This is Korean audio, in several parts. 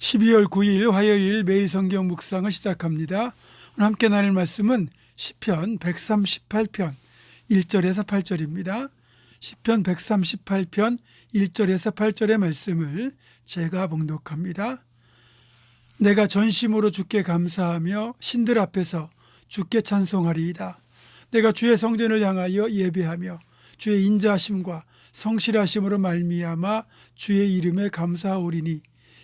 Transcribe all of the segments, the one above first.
12월 9일 화요일 매일 성경 묵상을 시작합니다. 오늘 함께 나눌 말씀은 시편 138편 1절에서 8절입니다. 시편 138편 1절에서 8절의 말씀을 제가 봉독합니다. 내가 전심으로 주께 감사하며 신들 앞에서 주께 찬송하리이다. 내가 주의 성전을 향하여 예배하며 주의 인자하심과 성실하심으로 말미암아 주의 이름에 감사하오리니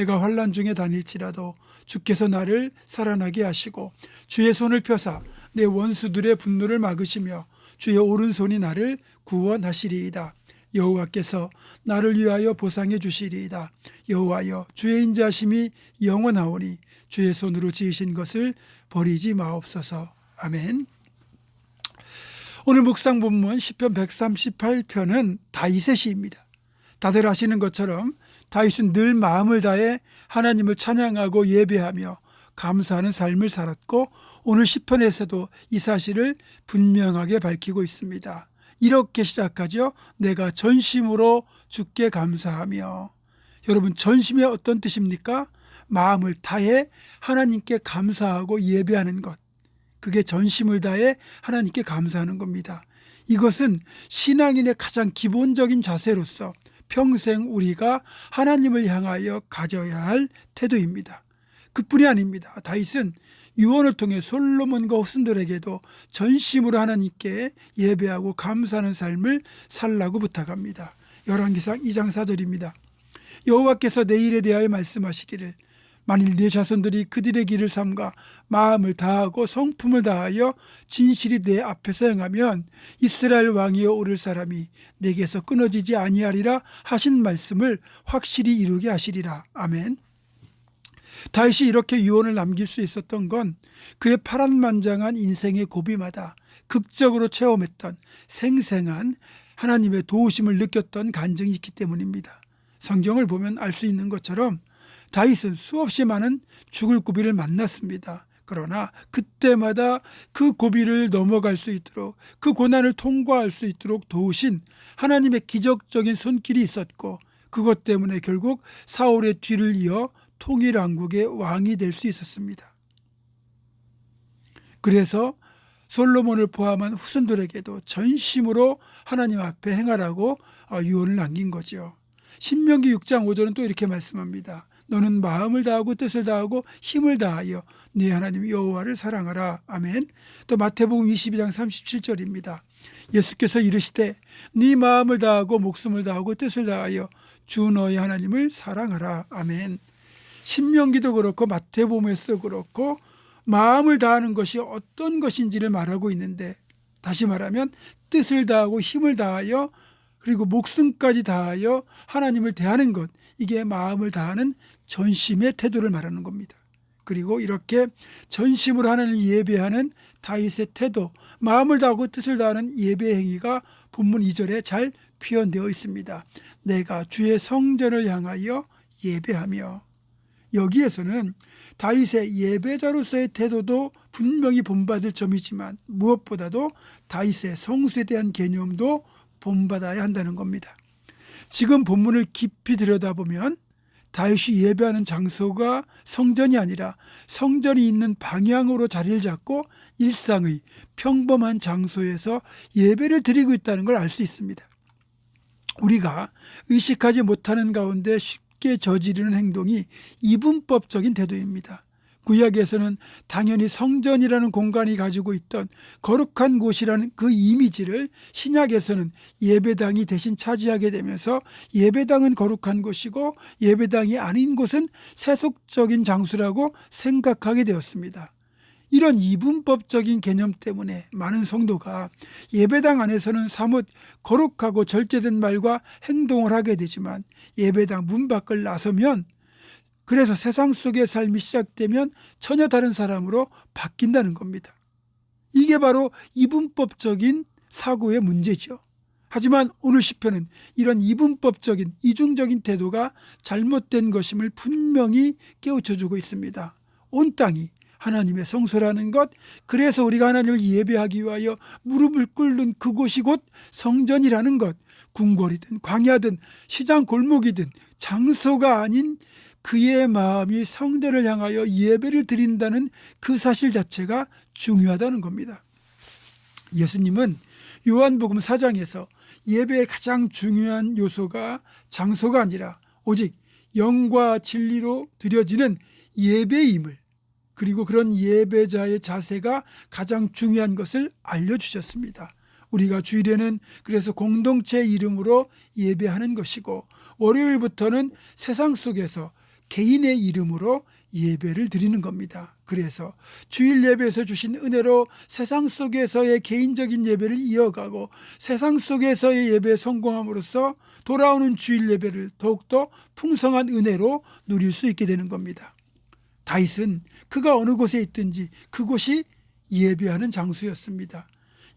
내가 환란 중에 다닐지라도 주께서 나를 살아나게 하시고 주의 손을 펴사 내 원수들의 분노를 막으시며 주의 오른손이 나를 구원하시리이다. 여호와께서 나를 위하여 보상해 주시리이다. 여호와여 주의 인자심이 영원하오니 주의 손으로 지으신 것을 버리지 마옵소서. 아멘. 오늘 묵상 본문 시편 138편은 다윗의 시입니다. 다들 아시는 것처럼 다윗은 늘 마음을 다해 하나님을 찬양하고 예배하며 감사하는 삶을 살았고 오늘 시편에서도 이 사실을 분명하게 밝히고 있습니다. 이렇게 시작하죠. 내가 전심으로 주께 감사하며 여러분 전심이 어떤 뜻입니까? 마음을 다해 하나님께 감사하고 예배하는 것. 그게 전심을 다해 하나님께 감사하는 겁니다. 이것은 신앙인의 가장 기본적인 자세로서 평생 우리가 하나님을 향하여 가져야 할 태도입니다. 그뿐이 아닙니다. 다윗은 유언을 통해 솔로몬과 후손들에게도 전심으로 하나님께 예배하고 감사하는 삶을 살라고 부탁합니다. 열왕기상 2장 4절입니다. 여호와께서 내 일에 대하여 말씀하시기를 만일 내 자손들이 그들의 길을 삼가 마음을 다하고 성품을 다하여 진실이 내 앞에서 행하면 이스라엘 왕위에 오를 사람이 내게서 끊어지지 아니하리라 하신 말씀을 확실히 이루게 하시리라. 아멘. 다윗이 이렇게 유언을 남길 수 있었던 건 그의 파란만장한 인생의 고비마다 극적으로 체험했던 생생한 하나님의 도우심을 느꼈던 간증이 있기 때문입니다. 성경을 보면 알 수 있는 것처럼 다윗은 수없이 많은 죽을 고비를 만났습니다. 그러나 그때마다 그 고비를 넘어갈 수 있도록 그 고난을 통과할 수 있도록 도우신 하나님의 기적적인 손길이 있었고 그것 때문에 결국 사울의 뒤를 이어 통일 왕국의 왕이 될 수 있었습니다. 그래서 솔로몬을 포함한 후손들에게도 전심으로 하나님 앞에 행하라고 어, 유언을 남긴 거죠. 신명기 6장 5절은 또 이렇게 말씀합니다. 너는 마음을 다하고 뜻을 다하고 힘을 다하여 네 하나님 여호와를 사랑하라. 아멘. 또 마태복음 22장 37절입니다. 예수께서 이르시되 네 마음을 다하고 목숨을 다하고 뜻을 다하여 주 너의 하나님을 사랑하라. 아멘. 신명기도 그렇고 마태복음에서도 그렇고 마음을 다하는 것이 어떤 것인지를 말하고 있는데 다시 말하면 뜻을 다하고 힘을 다하여 그리고 목숨까지 다하여 하나님을 대하는 것 이게 마음을 다하는 전심의 태도를 말하는 겁니다. 그리고 이렇게 전심으로 하나님을 예배하는 다윗의 태도, 마음을 다하고 뜻을 다하는 예배 행위가 본문 2절에 잘 표현되어 있습니다. 내가 주의 성전을 향하여 예배하며 여기에서는 다윗의 예배자로서의 태도도 분명히 본받을 점이지만 무엇보다도 다윗의 성수에 대한 개념도 본받아야 한다는 겁니다. 지금 본문을 깊이 들여다보면 다윗이 예배하는 장소가 성전이 아니라 성전이 있는 방향으로 자리를 잡고 일상의 평범한 장소에서 예배를 드리고 있다는 걸 알 수 있습니다. 우리가 의식하지 못하는 가운데 쉽게 저지르는 행동이 이분법적인 태도입니다. 구약에서는 당연히 성전이라는 공간이 가지고 있던 거룩한 곳이라는 그 이미지를 신약에서는 예배당이 대신 차지하게 되면서 예배당은 거룩한 곳이고 예배당이 아닌 곳은 세속적인 장소라고 생각하게 되었습니다. 이런 이분법적인 개념 때문에 많은 성도가 예배당 안에서는 사뭇 거룩하고 절제된 말과 행동을 하게 되지만 예배당 문 밖을 나서면 그래서 세상 속의 삶이 시작되면 전혀 다른 사람으로 바뀐다는 겁니다. 이게 바로 이분법적인 사고의 문제죠. 하지만 오늘 시편은 이런 이분법적인 이중적인 태도가 잘못된 것임을 분명히 깨우쳐 주고 있습니다. 온 땅이 하나님의 성소라는 것, 그래서 우리가 하나님을 예배하기 위하여 무릎을 꿇는 그곳이 곧 성전이라는 것, 궁궐이든 광야든 시장 골목이든 장소가 아닌 그의 마음이 성전을 향하여 예배를 드린다는 그 사실 자체가 중요하다는 겁니다. 예수님은 요한복음 4장에서 예배의 가장 중요한 요소가 장소가 아니라 오직 영과 진리로 드려지는 예배임을 그리고 그런 예배자의 자세가 가장 중요한 것을 알려주셨습니다. 우리가 주일에는 그래서 공동체 이름으로 예배하는 것이고 월요일부터는 세상 속에서 개인의 이름으로 예배를 드리는 겁니다. 그래서 주일 예배에서 주신 은혜로 세상 속에서의 개인적인 예배를 이어가고 세상 속에서의 예배에 성공함으로써 돌아오는 주일 예배를 더욱더 풍성한 은혜로 누릴 수 있게 되는 겁니다. 다윗은 그가 어느 곳에 있든지 그곳이 예배하는 장소였습니다.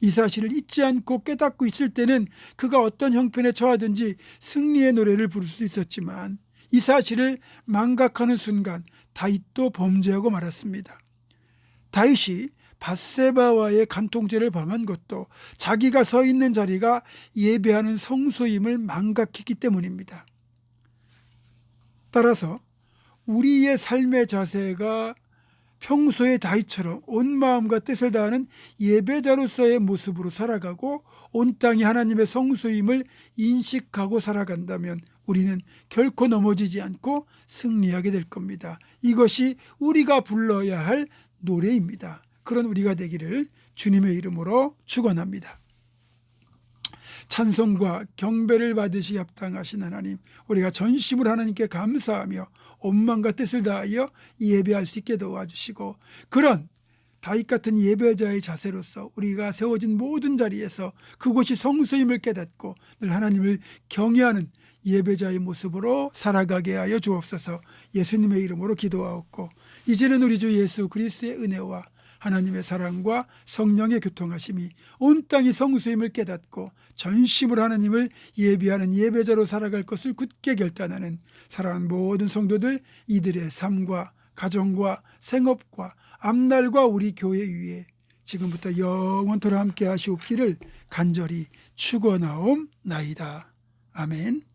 이 사실을 잊지 않고 깨닫고 있을 때는 그가 어떤 형편에 처하든지 승리의 노래를 부를 수 있었지만 이 사실을 망각하는 순간 다윗도 범죄하고 말았습니다. 다윗이 바세바와의 간통죄를 범한 것도 자기가 서 있는 자리가 예배하는 성소임을 망각했기 때문입니다. 따라서 우리의 삶의 자세가 평소의 다윗처럼 온 마음과 뜻을 다하는 예배자로서의 모습으로 살아가고 온 땅이 하나님의 성소임을 인식하고 살아간다면 우리는 결코 넘어지지 않고 승리하게 될 겁니다. 이것이 우리가 불러야 할 노래입니다. 그런 우리가 되기를 주님의 이름으로 축원합니다. 찬송과 경배를 받으시 합당하신 하나님, 우리가 전심을 하나님께 감사하며 온 마음과 뜻을 다하여 예배할 수 있게 도와주시고 그런 다윗 같은 예배자의 자세로서 우리가 세워진 모든 자리에서 그곳이 성소임을 깨닫고 늘 하나님을 경외하는 예배자의 모습으로 살아가게 하여 주옵소서. 예수님의 이름으로 기도하옵고 이제는 우리 주 예수 그리스도의 은혜와 하나님의 사랑과 성령의 교통하심이 온 땅이 성수임을 깨닫고 전심으로 하나님을 예비하는 예배자로 살아갈 것을 굳게 결단하는 사랑하는 모든 성도들 이들의 삶과 가정과 생업과 앞날과 우리 교회 위에 지금부터 영원토록 함께 하시옵기를 간절히 축원하옵나이다. 아멘.